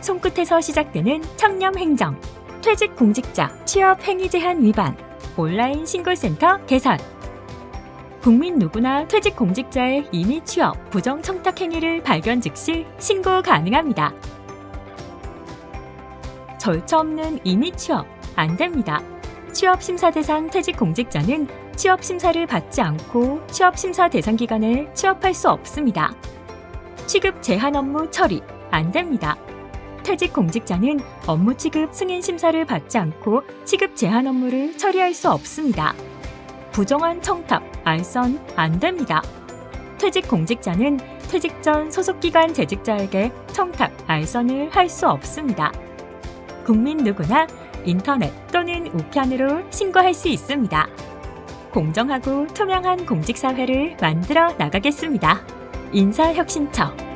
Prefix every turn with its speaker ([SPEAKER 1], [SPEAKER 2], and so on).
[SPEAKER 1] 손끝에서 시작되는 청렴 행정, 퇴직 공직자 취업 행위 제한 위반, 온라인 신고센터 개선. 국민 누구나 퇴직 공직자의 임의 취업, 부정 청탁 행위를 발견 즉시 신고 가능합니다. 절차 없는 임의 취업 안 됩니다. 취업 심사 대상 퇴직 공직자는 취업 심사를 받지 않고 취업 심사 대상 기간에 취업할 수 없습니다. 취급 제한 업무 처리 안 됩니다. 퇴직 공직자는 업무 취급 승인 심사를 받지 않고 취급 제한 업무를 처리할 수 없습니다. 부정한 청탁, 알선 안 됩니다. 퇴직 공직자는 퇴직 전 소속기관 재직자에게 청탁, 알선을 할 수 없습니다. 국민 누구나 인터넷 또는 우편으로 신고할 수 있습니다. 공정하고 투명한 공직사회를 만들어 나가겠습니다. 인사혁신처